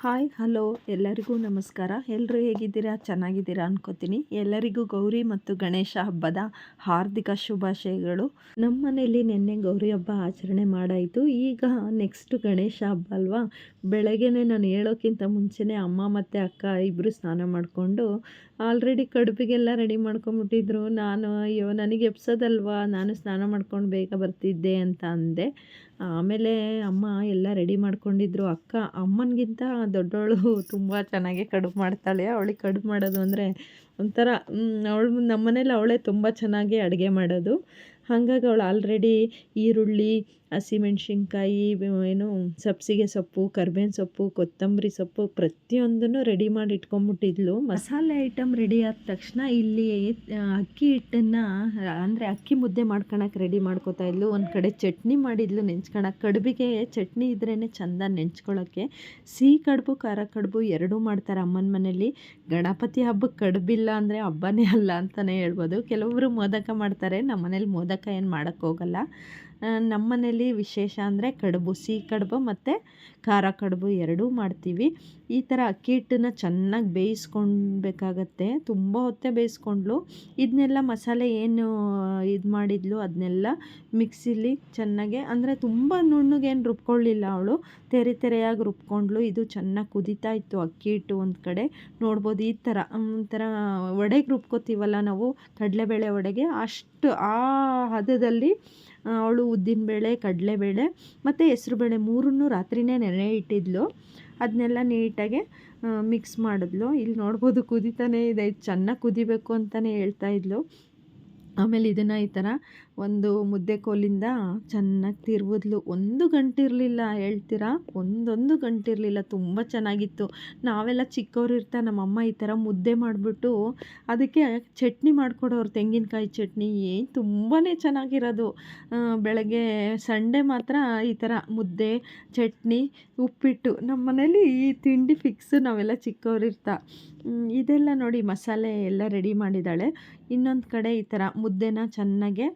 Hi, hello, ಎಲ್ಲರಿಗೂ ನಮಸ್ಕಾರ. ಎಲ್ಲರೂ ಹೇಗಿದ್ದೀರಾ? ಚೆನ್ನಾಗಿದ್ದೀರಾ ಅನ್ಕೋತೀನಿ. ಎಲ್ಲರಿಗೂ ಗೌರಿ ಮತ್ತು ಗಣೇಶ ಹಬ್ಬದ ಹಾರ್ದಿಕ ಶುಭಾಶಯಗಳು. ನಮ್ಮ ಮನೆಯಲ್ಲಿ ನಿನ್ನೆ ಗೌರಿ ಹಬ್ಬ ಆಚರಣೆ ಮಾಡಾಯಿತು. ಈಗ ನೆಕ್ಸ್ಟ್ ಗಣೇಶ ಹಬ್ಬ ಅಲ್ವಾ? ಬೆಳಗ್ಗೆನೆ ನಾನು ಹೇಳೋಕ್ಕಿಂತ ಮುಂಚೆನೇ ಅಮ್ಮ ಮತ್ತು ಅಕ್ಕ ಇಬ್ಬರು ಸ್ನಾನ ಮಾಡಿಕೊಂಡು ಆಲ್ರೆಡಿ ಕಡುಬಿಗೆಲ್ಲ ರೆಡಿ ಮಾಡ್ಕೊಂಬಿಟ್ಟಿದ್ರು ನಾನು, ಅಯ್ಯೋ, ನನಗೆ ಎಪ್ಸೋದಲ್ವಾ ನಾನು ಸ್ನಾನ ಮಾಡ್ಕೊಂಡು ಬೇಗ ಬರ್ತಿದ್ದೆ ಅಂತ ಅಂದೆ. ಆಮೇಲೆ ಅಮ್ಮ ಎಲ್ಲ ರೆಡಿ ಮಾಡ್ಕೊಂಡಿದ್ರು. ಅಕ್ಕ ಅಮ್ಮನಿಗಿಂತ ದೊಡ್ಡವಳು ತುಂಬ ಚೆನ್ನಾಗಿ ಕಡುಬು ಮಾಡ್ತಾಳೆ. ಅವಳಿಗೆ ಕಡುಬು ಮಾಡೋದು ಅಂದರೆ ಒಂಥರ ಅವಳು ನಮ್ಮ ಮನೇಲಿ ಅವಳೇ ತುಂಬ ಚೆನ್ನಾಗಿ ಅಡುಗೆ ಮಾಡೋದು. ಹಾಗಾಗಿ ಅವಳು ಆಲ್ರೆಡಿ ಈರುಳ್ಳಿ ಹಸಿಮೆಣ್ಸಿನ್ಕಾಯಿ ಏನು, ಸಬ್ಸಿಗೆ ಸೊಪ್ಪು, ಕರ್ಬೇವಿನ ಸೊಪ್ಪು, ಕೊತ್ತಂಬರಿ ಸೊಪ್ಪು ಪ್ರತಿಯೊಂದನ್ನು ರೆಡಿ ಮಾಡಿ ಇಟ್ಕೊಂಬಿಟ್ಟಿದ್ಲು ಮಸಾಲೆ ಐಟಮ್ ರೆಡಿ ಆದ ತಕ್ಷಣ ಇಲ್ಲಿ ಅಕ್ಕಿ ಹಿಟ್ಟನ್ನು, ಅಂದರೆ ಅಕ್ಕಿ ಮುದ್ದೆ ಮಾಡ್ಕೊಳಕ್ಕೆ ರೆಡಿ ಮಾಡ್ಕೋತಾ ಇದ್ಲು. ಒಂದು ಕಡೆ ಚಟ್ನಿ ಮಾಡಿದ್ಲು ನೆಂಚ್ಕೊಳಕ್ಕೆ ಕಡುಬಿಗೆ ಚಟ್ನಿ ಇದ್ರೇ ಚಂದ ನೆಂಚ್ಕೊಳ್ಳೋಕ್ಕೆ ಸಿಹಿ ಕಡುಬು, ಖಾರ ಕಡುಬು ಎರಡೂ ಮಾಡ್ತಾರೆ ಅಮ್ಮನ ಮನೇಲಿ. ಗಣಪತಿ ಹಬ್ಬಕ್ಕೆ ಕಡುಬಿಲ್ಲ ಅಂದರೆ ಹಬ್ಬನೇ ಅಲ್ಲ ಅಂತಲೇ ಹೇಳ್ಬೋದು. ಕೆಲವರು ಮೋದಕ ಮಾಡ್ತಾರೆ ನಮ್ಮ ಮನೇಲಿ ಮೋದಕ ಏನು ಮಾಡೋಕ್ಕೋಗಲ್ಲ ನಮ್ಮ ಮನೇಲಿ ವಿಶೇಷ ಅಂದರೆ ಕಡುಬು, ಸಿಹಿ ಕಡುಬು ಮತ್ತು ಖಾರ ಕಡುಬು ಎರಡೂ ಮಾಡ್ತೀವಿ. ಈ ಥರ ಅಕ್ಕಿ ಹಿಟ್ಟನ್ನ ಚೆನ್ನಾಗಿ ಬೇಯಿಸ್ಕೊಳ್ಬೇಕಾಗತ್ತೆ ತುಂಬ ಹೊತ್ತೇ ಬೇಯಿಸ್ಕೊಂಡ್ಲು. ಇದನ್ನೆಲ್ಲ ಮಸಾಲೆ ಏನು, ಇದು ಮಾಡಿದ್ಲು ಅದನ್ನೆಲ್ಲ ಮಿಕ್ಸಿಲಿ ಚೆನ್ನಾಗೆ, ಅಂದರೆ ತುಂಬ ನುಣ್ಣಗೇನು ರುಬ್ಕೊಳ್ಳಿಲ್ಲ ಅವಳು. ತೆರೆ ತೆರೆಯಾಗಿ ರುಬ್ಕೊಂಡ್ಲು. ಇದು ಚೆನ್ನಾಗಿ ಕುದೀತಾ ಇತ್ತು ಅಕ್ಕಿ ಹಿಟ್ಟು ಒಂದು ಕಡೆ. ನೋಡ್ಬೋದು ಈ ಥರ ಒಂಥರ ಒಡೆಗೆ ರುಬ್ಕೋತೀವಲ್ಲ ನಾವು, ಕಡಲೆಬೇಳೆ ಒಡೆಗೆ ಅಷ್ಟು ಆ ಹದದಲ್ಲಿ ಅವಳು ಉದ್ದಿನಬೇಳೆ ಕಡಲೆಬೇಳೆ ಮತ್ತು ಹೆಸ್ರುಬೇಳೆ ಮೂರನ್ನು ರಾತ್ರಿಯೇ ನೆನೆ ಇಟ್ಟಿದ್ಲು. ಅದನ್ನೆಲ್ಲ ನೀಟಾಗಿ ಮಿಕ್ಸ್ ಮಾಡಿದ್ಲು. ಇಲ್ಲಿ ನೋಡ್ಬೋದು ಕುದಿತಾನೇ ಇದೆ. ಇದು ಚೆನ್ನಾಗಿ ಕುದಿಬೇಕು ಅಂತಲೇ ಹೇಳ್ತಾಯಿದ್ಲು ಆಮೇಲೆ ಇದನ್ನು ಈ ಥರ ಒಂದು ಮುದ್ದೆ ಕೋಲಿಂದ ಚೆನ್ನಾಗಿ ತಿರುವಿದ್ಲು ಒಂದು ಗಂಟಿರಲಿಲ್ಲ ಹೇಳ್ತೀರಾ? ಒಂದೊಂದು ಗಂಟಿರಲಿಲ್ಲ. ತುಂಬ ಚೆನ್ನಾಗಿತ್ತು. ನಾವೆಲ್ಲ ಚಿಕ್ಕವ್ರು ಇರ್ತಾ ನಮ್ಮಮ್ಮ ಈ ಥರ ಮುದ್ದೆ ಮಾಡಿಬಿಟ್ಟು ಅದಕ್ಕೆ ಚಟ್ನಿ ಮಾಡಿಕೊಡೋರು, ತೆಂಗಿನಕಾಯಿ ಚಟ್ನಿ ಏನು ತುಂಬಾ ಚೆನ್ನಾಗಿರೋದು. ಬೆಳಗ್ಗೆ ಸಂಡೇ ಮಾತ್ರ ಈ ಥರ ಮುದ್ದೆ, ಚಟ್ನಿ, ಉಪ್ಪಿಟ್ಟು ನಮ್ಮ ಮನೇಲಿ ಈ ತಿಂಡಿ ಫಿಕ್ಸು ನಾವೆಲ್ಲ ಚಿಕ್ಕವ್ರು ಇರ್ತಾ. ಇದೆಲ್ಲ ನೋಡಿ ಮಸಾಲೆ ಎಲ್ಲ ರೆಡಿ ಮಾಡಿದ್ದಾಳೆ. ಇನ್ನೊಂದು ಕಡೆ ಈ ಥರ ಮುದ್ದೆನ ಚೆನ್ನಾಗೆ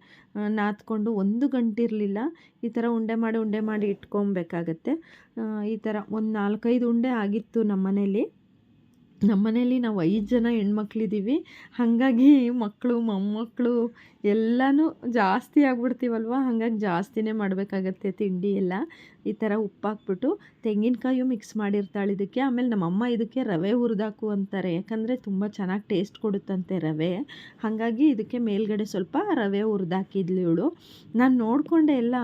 ನಾದ್ಕೊಂಡು ಒಂದು ಗಂಟಿರಲಿಲ್ಲ. ಈ ಥರ ಉಂಡೆ ಮಾಡಿ ಉಂಡೆ ಮಾಡಿ ಇಟ್ಕೊಬೇಕಾಗತ್ತೆ. ಈ ಥರ ಒಂದು ನಾಲ್ಕೈದು ಉಂಡೆ ಆಗಿತ್ತು ನಮ್ಮ ಮನೇಲಿ ನಮ್ಮ ಮನೇಲಿ ನಾವು ಐದು ಜನ ಹೆಣ್ಮಕ್ಳಿದ್ದೀವಿ. ಹಾಗಾಗಿ ಮಕ್ಕಳು, ಮೊಮ್ಮಕ್ಕಳು ಎಲ್ಲನೂ ಜಾಸ್ತಿ ಆಗ್ಬಿಡ್ತೀವಲ್ವ? ಹಾಗಾಗಿ ಜಾಸ್ತಿನೇ ಮಾಡಬೇಕಾಗತ್ತೆ ತಿಂಡಿ ಎಲ್ಲ. ಈ ಥರ ಉಪ್ಪಾಕ್ಬಿಟ್ಟು ತೆಂಗಿನಕಾಯು ಮಿಕ್ಸ್ ಮಾಡಿರ್ತಾಳೆ ಇದಕ್ಕೆ. ಆಮೇಲೆ ನಮ್ಮಮ್ಮ ಇದಕ್ಕೆ ರವೆ ಹುರಿದಾಕು ಅಂತಾರೆ. ಯಾಕಂದರೆ ತುಂಬ ಚೆನ್ನಾಗಿ ಟೇಸ್ಟ್ ಕೊಡುತ್ತಂತೆ ರವೆ. ಹಾಗಾಗಿ ಇದಕ್ಕೆ ಮೇಲ್ಗಡೆ ಸ್ವಲ್ಪ ರವೆ ಹುರಿದಾಕಿದ್ಲು ಇವಳು. ನಾನು ನೋಡಿಕೊಂಡೆ ಎಲ್ಲ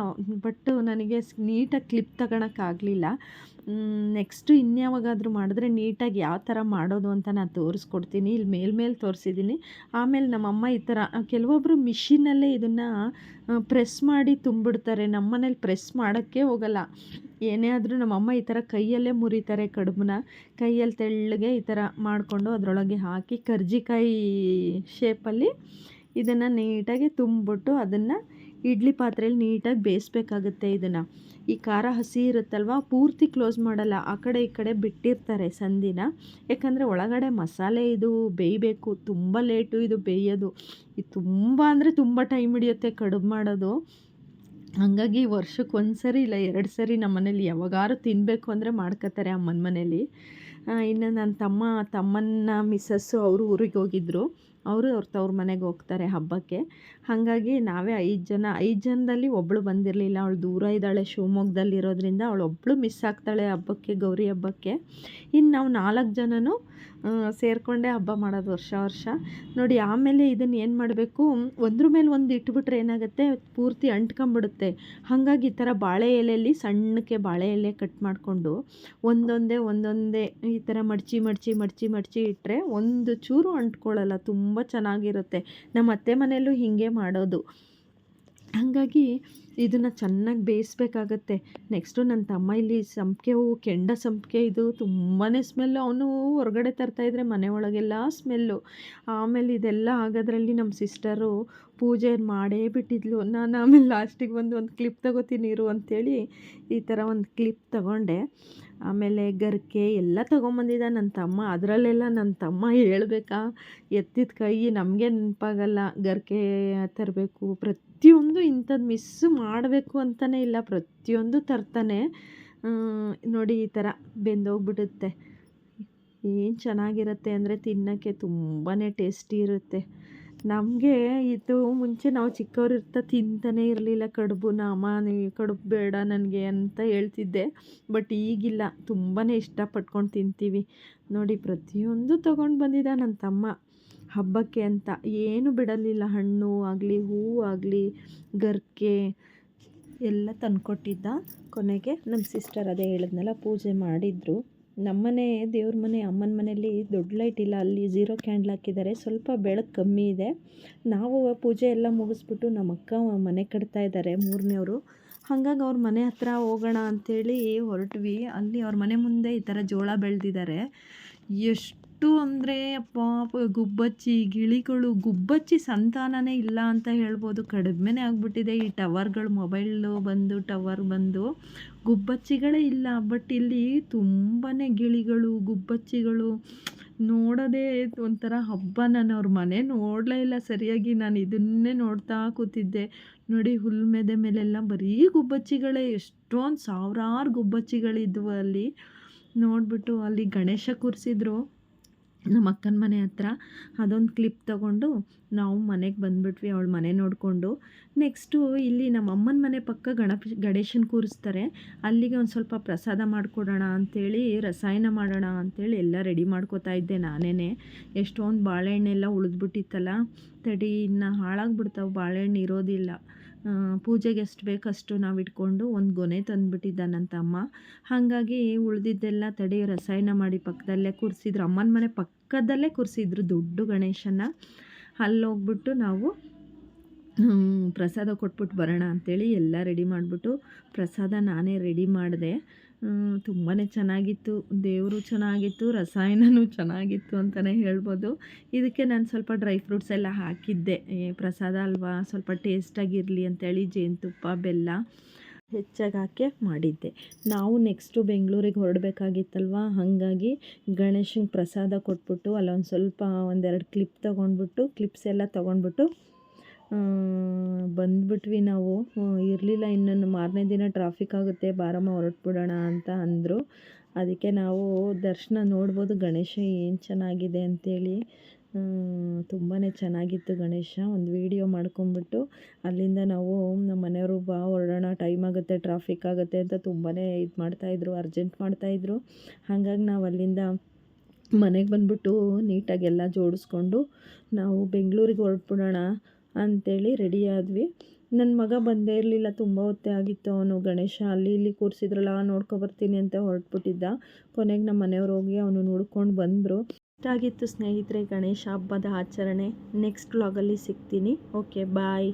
ಬಟ್ ನನಗೆ ನೀಟಾಗಿ ಕ್ಲಿಪ್ ತಗೊಳಕ್ಕಾಗಲಿಲ್ಲ ನೆಕ್ಸ್ಟು ಇನ್ಯಾವಾಗಾದರೂ ಮಾಡಿದ್ರೆ ನೀಟಾಗಿ ಯಾವ ಥರ ಮಾಡೋದು ಅಂತ ನಾನು ತೋರಿಸ್ಕೊಡ್ತೀನಿ. ಇಲ್ಲಿ ಮೇಲ್ಮೇಲೆ ತೋರಿಸಿದ್ದೀನಿ ಆಮೇಲೆ ನಮ್ಮಮ್ಮ ಈ ಥರ ಕೆಲವೊಬ್ಬರು ಮಿಷಿನಲ್ಲೇ ಇದನ್ನು ಪ್ರೆಸ್ ಮಾಡಿ ತುಂಬಿಡ್ತಾರೆ. ನಮ್ಮ ಮನೇಲಿ ಪ್ರೆಸ್ ಮಾಡೋಕ್ಕೆ ಹೋಗಲ್ಲ. ಏನೇ ಆದರೂ ನಮ್ಮಮ್ಮ ಈ ಥರ ಕೈಯಲ್ಲೇ ಮುರಿತಾರೆ ಕಡುಬನ್ನ ಕೈಯಲ್ಲಿ ತೆಳ್ಳಗೆ ಈ ಥರ ಮಾಡಿಕೊಂಡು ಅದರೊಳಗೆ ಹಾಕಿ ಕರ್ಜಿಕಾಯಿ ಶೇಪಲ್ಲಿ ಇದನ್ನು ನೀಟಾಗಿ ತುಂಬಿಬಿಟ್ಟು ಅದನ್ನು ಇಡ್ಲಿ ಪಾತ್ರೆಯಲ್ಲಿ ನೀಟಾಗಿ ಬೇಯಿಸ್ಬೇಕಾಗುತ್ತೆ ಇದನ್ನು. ಈ ಖಾರ ಹಸಿ ಇರುತ್ತಲ್ವ? ಪೂರ್ತಿ ಕ್ಲೋಸ್ ಮಾಡಲ್ಲ. ಆ ಕಡೆ ಈ ಕಡೆ ಬಿಟ್ಟಿರ್ತಾರೆ ಸಂದಿನ. ಯಾಕಂದರೆ ಒಳಗಡೆ ಮಸಾಲೆ ಇದು ಬೇಯಬೇಕು. ತುಂಬ ಲೇಟು ಇದು ಬೇಯೋದು. ಇದು ತುಂಬ ಅಂದರೆ ತುಂಬ ಟೈಮ್ ಹಿಡಿಯುತ್ತೆ ಕಡುಬು ಮಾಡೋದು. ಹಾಗಾಗಿ ವರ್ಷಕ್ಕೆ ಒಂದು ಸರಿ ಇಲ್ಲ ಎರಡು ಸರಿ ನಮ್ಮ ಮನೇಲಿ ಯಾವಾಗಾರು ತಿನ್ನಬೇಕು ಅಂದರೆ ಮಾಡ್ಕೋತಾರೆ ಅಮ್ಮನ ಮನೇಲಿ. ಇನ್ನು ನನ್ನ ತಮ್ಮ ತಮ್ಮನ ಮಿಸ್ಸಸ್ಸು ಅವರು ಊರಿಗೆ ಹೋಗಿದ್ದರು ಅವರು ಅವ್ರ ತವ್ರ ಮನೆಗೆ ಹೋಗ್ತಾರೆ ಹಬ್ಬಕ್ಕೆ. ಹಾಗಾಗಿ ನಾವೇ ಐದು ಜನ, ಐದು ಜನದಲ್ಲಿ ಒಬ್ಬಳು ಬಂದಿರಲಿಲ್ಲ. ಅವಳು ದೂರ ಇದ್ದಾಳೆ ಶಿವಮೊಗ್ಗದಲ್ಲಿರೋದ್ರಿಂದ ಅವಳು ಒಬ್ಬಳು ಮಿಸ್ ಆಗ್ತಾಳೆ ಹಬ್ಬಕ್ಕೆ, ಗೌರಿ ಹಬ್ಬಕ್ಕೆ. ಇನ್ನು ನಾವು ನಾಲ್ಕು ಜನನೂ ಸೇರಿಕೊಂಡೇ ಹಬ್ಬ ಮಾಡೋದು ವರ್ಷ ವರ್ಷ. ನೋಡಿ, ಆಮೇಲೆ ಇದನ್ನು ಏನು ಮಾಡಬೇಕು? ಒಂದ್ರ ಮೇಲೆ ಒಂದು ಇಟ್ಬಿಟ್ರೆ ಏನಾಗುತ್ತೆ? ಪೂರ್ತಿ ಅಂಟ್ಕೊಂಬಿಡುತ್ತೆ. ಹಾಗಾಗಿ ಈ ಥರ ಬಾಳೆ ಎಲೆಯಲ್ಲಿ ಸಣ್ಣಕ್ಕೆ ಬಾಳೆ ಎಲೆ ಕಟ್ ಮಾಡಿಕೊಂಡು ಒಂದೊಂದೇ ಒಂದೊಂದೇ ಥರ ಮಡಚಿ ಮಡಚಿ ಮಡಚಿ ಮಡಚಿ ಇಟ್ಟರೆ ಒಂದು ಚೂರು ಅಂಟ್ಕೊಳ್ಳಲ್ಲ, ತುಂಬ ಚೆನ್ನಾಗಿರುತ್ತೆ. ನಮ್ಮ ಅತ್ತೆ ಮನೆಯಲ್ಲೂ ಹೀಗೆ ಮಾಡೋದು. ಹಾಗಾಗಿ ಇದನ್ನು ಚೆನ್ನಾಗಿ ಬೇಯಿಸ್ಬೇಕಾಗತ್ತೆ. ನೆಕ್ಸ್ಟು ನನ್ನ ತಮ್ಮ ಇಲ್ಲಿ ಸಂಪಿಗೆ ಹೂವು ಕೆಂಡ ಸಂಪಿಗೆ ಇದು ತುಂಬಾ ಸ್ಮೆಲ್ಲು ಅವನು ಹೊರಗಡೆ ತರ್ತಾಯಿದ್ರೆ ಮನೆ ಒಳಗೆಲ್ಲ ಸ್ಮೆಲ್ಲು ಆಮೇಲೆ ಇದೆಲ್ಲ ಆಗೋದ್ರಲ್ಲಿ ನಮ್ಮ ಸಿಸ್ಟರು ಪೂಜೆ ಮಾಡೇ ಬಿಟ್ಟಿದ್ಲು. ನಾನು ಆಮೇಲೆ ಲಾಸ್ಟಿಗೆ ಬಂದು ಒಂದು ಕ್ಲಿಪ್ ತಗೋತೀನಿ ಇರು ಅಂಥೇಳಿ ಈ ಥರ ಒಂದು ಕ್ಲಿಪ್ ತಗೊಂಡೆ. ಆಮೇಲೆ ಗರ್ಕೆ ಎಲ್ಲ ತೊಗೊಂಬಂದಿದ್ದ ನನ್ನ ತಮ್ಮ. ಅದರಲ್ಲೆಲ್ಲ ನನ್ನ ತಮ್ಮ ಹೇಳಬೇಕಾ, ಎತ್ತಿದ ಕೈ ನಮಗೆ ನೆನಪಾಗಲ್ಲ. ಗರ್ಕೆ ತರಬೇಕು. ಪ್ರತಿಯೊಂದು ಇಂಥದ್ದು ಮಿಸ್ ಮಾಡಬೇಕು ಅಂತಲೇ ಇಲ್ಲ. ಪ್ರತಿಯೊಂದು ತರ್ತಾನೆ. ನೋಡಿ ಈ ಥರ ಬೆಂದೋಗ್ಬಿಡುತ್ತೆ. ಏನು ಚೆನ್ನಾಗಿರುತ್ತೆ ಅಂದರೆ ತಿನ್ನೋಕ್ಕೆ ತುಂಬಾ ಟೇಸ್ಟಿ ಇರುತ್ತೆ. ನಮಗೆ ಇದು ಮುಂಚೆ ನಾವು ಚಿಕ್ಕವ್ರು ಇರ್ತಾ ತಿಂತಾನೆ ಇರಲಿಲ್ಲ, ಕಡುಬು ಅಮ್ಮ ನೀ, ಕಡುಬು ಬೇಡ ನನಗೆ ಅಂತ ಹೇಳ್ತಿದ್ದೆ. ಬಟ್ ಈಗಿಲ್ಲ ತುಂಬಾ ಇಷ್ಟಪಟ್ಕೊಂಡು ತಿಂತೀವಿ. ನೋಡಿ, ಪ್ರತಿಯೊಂದು ತೊಗೊಂಡು ಬಂದಿದ್ದ ನನ್ನ ತಮ್ಮ ಹಬ್ಬಕ್ಕೆ ಅಂತ. ಏನು ಬಿಡಲಿಲ್ಲ, ಹಣ್ಣು ಆಗಲಿ, ಹೂವು ಆಗಲಿ, ಗರ್ಕೆ ಎಲ್ಲ ತಂದ್ಕೊಟ್ಟಿದ್ದ. ಕೊನೆಗೆ ನಮ್ಮ ಸಿಸ್ಟರ್ ಅದೇ ಹೇಳಿದ್ನಲ್ಲ, ಪೂಜೆ ಮಾಡಿದರು. ನಮ್ಮನೆ ದೇವ್ರ ಮನೆ, ಅಮ್ಮನ ಮನೆಯಲ್ಲಿ ದೊಡ್ಡ ಲೈಟ್ ಇಲ್ಲ. ಅಲ್ಲಿ ಝೀರೋ ಕ್ಯಾಂಡ್ಲ್ ಹಾಕಿದ್ದಾರೆ. ಸ್ವಲ್ಪ ಬೆಳಕು ಕಮ್ಮಿ ಇದೆ. ನಾವು ಪೂಜೆ ಎಲ್ಲ ಮುಗಿಸ್ಬಿಟ್ಟು ನಮ್ಮ ಅಕ್ಕ ಮನೆ ಕಟ್ತಾ ಇದ್ದಾರೆ ಮೂರನೇವರು ಹಾಗಾಗಿ ಅವ್ರ ಮನೆ ಹತ್ರ ಹೋಗೋಣ ಅಂಥೇಳಿ ಹೊರಟ್ವಿ. ಅಲ್ಲಿ ಅವ್ರ ಮನೆ ಮುಂದೆ ಈ ಥರ ಜೋಳ ಬೆಳೆದಿದ್ದಾರೆ. ಎಷ್ಟು ಎಷ್ಟು ಅಂದರೆ ಪಾಪ ಗುಬ್ಬಚ್ಚಿ, ಗಿಳಿಗಳು, ಗುಬ್ಬಚ್ಚಿ ಸಂತಾನನೇ ಇಲ್ಲ ಅಂತ ಹೇಳ್ಬೋದು. ಕಡಿಮೆನೇ ಆಗಿಬಿಟ್ಟಿದೆ. ಈ ಟವರ್ಗಳು ಮೊಬೈಲು ಬಂದು, ಟವರ್ ಬಂದು ಗುಬ್ಬಚ್ಚಿಗಳೇ ಇಲ್ಲ. ಬಟ್ ಇಲ್ಲಿ ತುಂಬಾ ಗಿಳಿಗಳು, ಗುಬ್ಬಚ್ಚಿಗಳು ನೋಡೋದೇ ಒಂಥರ ಹಬ್ಬ. ನಾನು ಅವ್ರ ಮನೆ ನೋಡಲೇ ಇಲ್ಲ. ಸರಿಯಾಗಿ ನಾನು ಇದನ್ನೇ ನೋಡ್ತಾ ಕೂತಿದ್ದೆ. ನೋಡಿ ಹುಲ್ಲು ಮೆದೆ ಮೇಲೆಲ್ಲ ಬರೀ ಗುಬ್ಬಚ್ಚಿಗಳೇ. ಎಷ್ಟೊಂದು ಸಾವಿರಾರು ಗುಬ್ಬಚ್ಚಿಗಳಿದ್ವು ಅಲ್ಲಿ. ನೋಡಿಬಿಟ್ಟು ಅಲ್ಲಿ ಗಣೇಶ ಕೂರಿಸಿದ್ರು. ನಮ್ಮ ಅಕ್ಕನ ಮನೆ ಹತ್ರ ಅದೊಂದು ಕ್ಲಿಪ್ ತಗೊಂಡು ನಾವು ಮನೆಗೆ ಬಂದುಬಿಟ್ವಿ, ಅವಳ ಮನೆ ನೋಡಿಕೊಂಡು. ನೆಕ್ಸ್ಟು ಇಲ್ಲಿ ನಮ್ಮ ಅಮ್ಮನ ಮನೆ ಪಕ್ಕ ಗಣಪ, ಗಣೇಶನ ಕೂರಿಸ್ತಾರೆ. ಅಲ್ಲಿಗೆ ಒಂದು ಸ್ವಲ್ಪ ಪ್ರಸಾದ ಮಾಡಿಕೊಡೋಣ ಅಂಥೇಳಿ ರಸಾಯನ ಮಾಡೋಣ ಅಂಥೇಳಿ ಎಲ್ಲ ರೆಡಿ ಮಾಡ್ಕೋತಾ ಇದ್ದೆ ನಾನೇ ಎಷ್ಟೊಂದು ಬಾಳೆಹಣ್ಣೆಲ್ಲ ಉಳಿದ್ಬಿಟ್ಟಿತ್ತಲ್ಲ, ತಡಿ ಇನ್ನು ಹಾಳಾಗ್ಬಿಡ್ತಾವೆ, ಬಾಳೆಹಣ್ಣು ಇರೋದಿಲ್ಲ. ಪೂಜೆಗೆ ಎಷ್ಟು ಬೇಕಷ್ಟು ನಾವು ಇಟ್ಕೊಂಡು ಒಂದು ಗೊನೆ ತಂದುಬಿಟ್ಟಿದ್ದ ನನ್ನ ಹಾಗಾಗಿ ಉಳಿದಿದ್ದೆಲ್ಲ ತಡಿ ರಸಾಯನ ಮಾಡಿ ಪಕ್ಕದಲ್ಲೇ ಕೂರಿಸಿದ್ರು. ಅಮ್ಮನ ಮನೆ ಪಕ್ಕದಲ್ಲೇ ಕೂರಿಸಿದ್ರು ದೊಡ್ಡ ಗಣೇಶನ ಅಲ್ಲಿ ಹೋಗ್ಬಿಟ್ಟು ನಾವು ಪ್ರಸಾದ ಕೊಟ್ಬಿಟ್ಟು ಬರೋಣ ಅಂಥೇಳಿ ಎಲ್ಲ ರೆಡಿ ಮಾಡಿಬಿಟ್ಟು ಪ್ರಸಾದ ನಾನೇ ರೆಡಿ ಮಾಡಿದೆ. ತುಂಬಾ ಚೆನ್ನಾಗಿತ್ತು. ದೇವರು ಚೆನ್ನಾಗಿತ್ತು ರಸಾಯನವೂ ಚೆನ್ನಾಗಿತ್ತು ಅಂತಲೇ ಹೇಳ್ಬೋದು. ಇದಕ್ಕೆ ನಾನು ಸ್ವಲ್ಪ ಡ್ರೈ ಫ್ರೂಟ್ಸ್ ಎಲ್ಲ ಹಾಕಿದ್ದೆ. ಪ್ರಸಾದ ಅಲ್ವಾ, ಸ್ವಲ್ಪ ಟೇಸ್ಟಾಗಿರಲಿ ಅಂತೇಳಿ ಜೇನುತುಪ್ಪ, ಬೆಲ್ಲ ಹೆಚ್ಚಾಗಿ ಹಾಕಿ ಮಾಡಿದ್ದೆ. ನಾವು ನೆಕ್ಸ್ಟು ಬೆಂಗಳೂರಿಗೆ ಹೊರಡಬೇಕಾಗಿತ್ತಲ್ವ, ಹಾಗಾಗಿ ಗಣೇಶನ ಪ್ರಸಾದ ಕೊಟ್ಬಿಟ್ಟು ಅಲ್ಲೊಂದು ಸ್ವಲ್ಪ ಒಂದೆರಡು ಕ್ಲಿಪ್ ತೊಗೊಂಡ್ಬಿಟ್ಟು ಕ್ಲಿಪ್ಸ್ ಎಲ್ಲ ತೊಗೊಂಡ್ಬಿಟ್ಟು ಬಂದ್ಬಿಟ್ವಿ ನಾವು. ಇರಲಿಲ್ಲ ಇನ್ನೊಂದು ಮಾರನೇ ದಿನ ಟ್ರಾಫಿಕ್ ಆಗುತ್ತೆ, ಬಾರಮ್ಮ ಹೊರಟ್ಬಿಡೋಣ ಅಂತ ಅಂದರು. ಅದಕ್ಕೆ ನಾವು ದರ್ಶನ ನೋಡ್ಬೋದು, ಗಣೇಶ ಏನು ಚೆನ್ನಾಗಿದೆ ಅಂಥೇಳಿ ತುಂಬಾ ಚೆನ್ನಾಗಿತ್ತು ಗಣೇಶ, ಒಂದು ವೀಡಿಯೋ ಮಾಡ್ಕೊಂಬಿಟ್ಟು ಅಲ್ಲಿಂದ ನಾವು ನಮ್ಮ ಮನೆಯವರು ಬಾ, ಹೊರಡೋಣ ಟೈಮ್ ಆಗುತ್ತೆ ಟ್ರಾಫಿಕ್ ಆಗುತ್ತೆ ಅಂತ ತುಂಬಾ ಇದು ಮಾಡ್ತಾಯಿದ್ರು ಅರ್ಜೆಂಟ್ ಮಾಡ್ತಾಯಿದ್ರು ಹಾಗಾಗಿ ನಾವು ಅಲ್ಲಿಂದ ಮನೆಗೆ ಬಂದ್ಬಿಟ್ಟು ನೀಟಾಗೆಲ್ಲ ಜೋಡಿಸ್ಕೊಂಡು ನಾವು ಬೆಂಗಳೂರಿಗೆ ಹೊರಟ್ಬಿಡೋಣ. ಅಂಥೇಳಿ ರೆಡಿ ಆದ್ವಿ. ನನ್ನ ಮಗ ಬಂದೇ ಇರಲಿಲ್ಲ, ತುಂಬ ಹೊತ್ತೇ ಆಗಿತ್ತು ಅವನು ಗಣೇಶ. ಅಲ್ಲಿ ಇಲ್ಲಿ ಕೂರಿಸಿದ್ರಲ್ಲ ನೋಡ್ಕೊಬರ್ತೀನಿ ಅಂತ ಹೊರಟ್ಬಿಟ್ಟಿದ್ದ. ಕೊನೆಗೆ ನಮ್ಮ ಮನೆಯವ್ರು ಹೋಗಿ ಅವನು ನೋಡ್ಕೊಂಡು ಬಂದರು. ಇಷ್ಟಾಗಿತ್ತು ಸ್ನೇಹಿತರೆ ಗಣೇಶ ಹಬ್ಬದ ಆಚರಣೆ. ನೆಕ್ಸ್ಟ್ ವ್ಲಾಗಲ್ಲಿ ಸಿಗ್ತೀನಿ. Okay bye